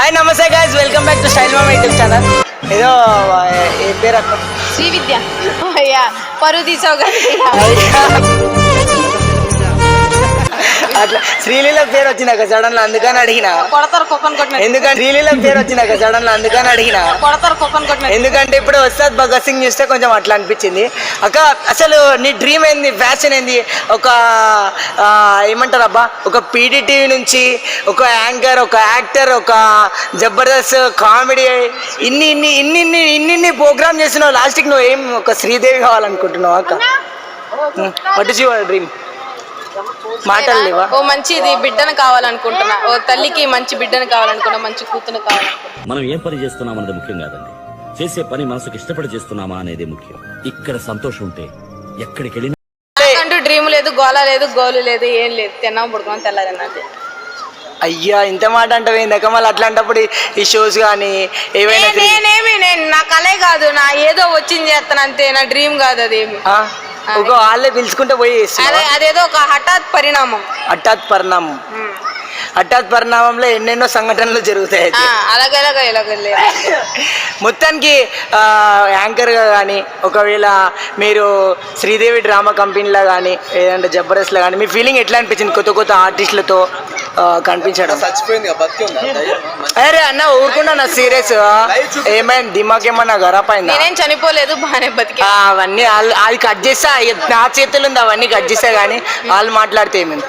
Hi నమస్తే guys welcome back to style mom YouTube channel ఏదో ఏ పేరు అక్క? శ్రీ విద్య. పరువు తీసావు కదా. అట్లా శ్రీలీల పేరు వచ్చింది అక్క సడన్లో అందుకని అడిగిన. కొడతారు కుక్కను కొట్టిన ఎందుకంటే శ్రీలీల పేరు వచ్చింది అక్క సడన్లో అందుకని అడిగిన. కొడతారు కుక్కను కొట్టిన ఎందుకంటే ఇప్పుడు వస్తాద్ భగత్ సింగ్ చూస్తే కొంచెం అట్లా అనిపించింది. అక్క అసలు నీ డ్రీమ్ ఏంది? ఫ్యాషన్ ఏంది? ఒక ఏమంటారు అబ్బా? ఒక పీడిటీవీ నుంచి ఒక యాంకర్ ఒక యాక్టర్ ఒక జబర్దస్త్ కామెడీ ఇన్ని ఇన్ని ఇన్ని ఇన్ని ఇన్ని ఇన్ని ప్రోగ్రామ్ చేస్తున్నావు లాస్ట్కి నువ్వు ఏం ఒక శ్రీదేవి కావాలనుకుంటున్నావు అక్క? వాట్ ఇస్ యువర్ డ్రీమ్ మాటలు లేవా ఓ మంచి ఇది బిడ్డను కావాలనుకుంటున్నా. ఓ తల్లికి మంచి బిడ్డను కావాలనుకున్నా మంచి కూతురు కావాలనుకున్నా మనం ఏం పని చేస్తున్నాం అన్నది ముఖ్యం కాదండి. చేసే పని మనసుకు ఇష్టపడి చేస్తున్నామా అనేది ముఖ్యం. ఇక్కడ సంతోషం ఉంటే ఎక్కడికి వెళ్ళినా డ్రీమ్ లేదు గోల లేదు గోలు లేదు ఏం లేదు. తిన్నాం పుడుకున్నాం తెల్లారన్నది అయ్యా ఇంత మాట అంటే ఇందాక మళ్ళీ అట్లాంటప్పుడు ఈ షోస్ కానీ ఏవైనా తిరిగి- నేనేమి నేను నా కలే కాదు నా ఏదో వచ్చింది చేస్తాను అంతే నా డ్రీమ్ కాదు అదేమి. ఆ? ఒక వాళ్ళే పిలుచుకుంటే పోయి అదే? అదేదో ఒక హఠాత్ పరిణామం. హఠాత్ పరిణామం. హఠాత్ పరిణామంలో ఎన్నెన్నో సంఘటనలు జరుగుతాయి అలాగే ఇలాగే మొత్తానికి యాంకర్గా కానీ ఒకవేళ మీరు శ్రీదేవి డ్రామా కంపెనీలో కానీ ఏదంటే జబర్దస్త్లో కానీ మీ ఫీలింగ్ ఎట్లా అనిపించింది కొత్త కొత్త ఆర్టిస్టులతో? కనిపించడం? అరే అన్న ఊరుకున్నా నా సీరియస్. ఏమైంది? దిమాగ్ ఏమన్నా గరప్ అయిందా? నేనేం చనిపోలేదు బాగానే బతికి. ఆ, అవన్నీ వాళ్ళు అది కట్ చేస్తా నా చేతులు ఉంది అవన్నీ కట్ చేస్తా కానీ వాళ్ళు మాట్లాడితే ఏమైంది?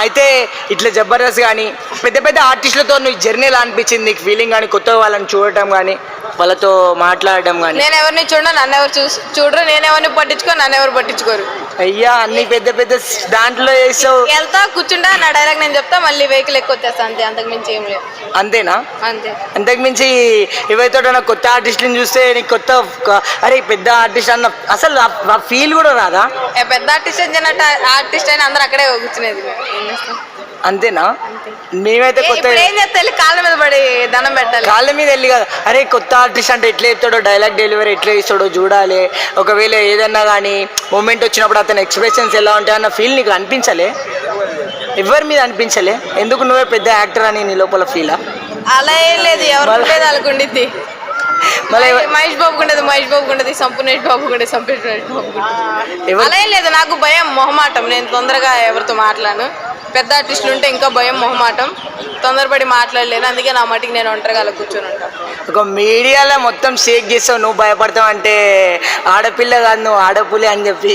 అయితే ఇట్లా జబర్దస్త్ కానీ పెద్ద పెద్ద ఆర్టిస్టులతో నువ్వు జర్నీ ఎలా అనిపించింది? నీకు ఫీలింగ్ కానీ కొత్త వాళ్ళని చూడటం కానీ వాళ్ళతో మాట్లాడడం కానీ నేను ఎవరిని చూడ నన్ను ఎవరు చూసి చూడరు నేను ఎవరిని పట్టించుకో నన్ను ఎవరు పట్టించుకోరు. అయ్యా అన్ని పెద్ద పెద్ద దాంట్లో వేసావు వెళ్తా కూర్చుంటా నా డైలాగ్ నేను చెప్తా మళ్ళీ వెహికల్ ఎక్కువ వచ్చేస్తా అంతే అంతకు మించి ఏం లేదు. అంతేనా? అంతే. అంతకు మించి ఎవరితో కొత్త ఆర్టిస్టులను చూస్తే నీకు కొత్త అరే పెద్ద ఆర్టిస్ట్ అన్న అసలు ఆ ఫీల్ కూడా రాదా? పెద్ద ఆర్టిస్ట్ ఆర్టిస్ట్ అయినా అందరూ అక్కడే కూర్చునేది. అంతేనా? మేమైతే కొత్త ఏం చేస్తే కాళ్ళ మీద పడి దండం పెట్టాలి. కాళ్ళ మీద వెళ్ళి కదా. అరే కొత్త ఆర్టిస్ట్ అంటే ఎట్లా చెప్తాడో డైలాగ్ డెలివరీ ఎట్లా ఇస్తాడో చూడాలి. ఒకవేళ ఏదన్నా కానీ మూమెంట్ వచ్చినప్పుడు అతని ఎక్స్ప్రెషన్స్ ఎలా ఉంటాయి అన్న ఫీల్ నీకు అనిపించలే? ఎవరి మీద అనిపించలే? ఎందుకు నువ్వే పెద్ద యాక్టర్ అని నీ లోపల ఫీలా అలా ఏం లేదు. ఎవరు ఉండిద్ది. మళ్ళీ మహేష్- బాబుకు ఉండదు మహేష్ బాబుకు ఉండదు సంపూర్ణేష్ బాబుకు ఉండదు సంపూర్ణేష్ ఎవరు? అలా ఏం లేదు నాకు భయం మొహమాటం నేను తొందరగా ఎవరితో మాట్లాడను. పెద్ద ఆర్టిస్టులు ఉంటే ఇంకా భయం మొహమాటం. తొందరపడి మాట్లాడలేను. అందుకే నా మటుకు నేను ఒంటరిగా అలా కూర్చొని ఉంటాను ఒక మీడియాలో మొత్తం షేక్ చేస్తావు నువ్వు భయపడతావు అంటే ఆడపిల్ల కాదు నువ్వు ఆడపులి అని చెప్పి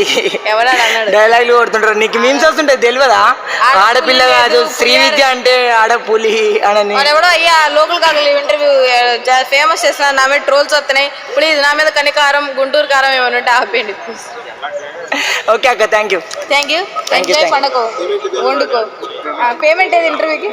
డైలాగులు కొడుతుంటారు. నీకు మీమ్స్ వస్తుంటాయి తెలియదా? ఆడపిల్ల కాదు శ్రీ విద్య అంటే ఆడపులి అని వాడు ఎవడో అయ్యా లోకల్ కాగలి ఇంటర్వ్యూ ఫేమస్ చేసిన నా మీద ట్రోల్స్ వస్తున్నాయి. ప్లీజ్ నా మీద కనికారం గుంటూరు కారం ఏమైనా ఉంటే ఆపేయండి. ఓకే అక్క thank you thank you you. పండుకో వండుకో. పేమెంట్ ఏది ఇంటర్వ్యూకి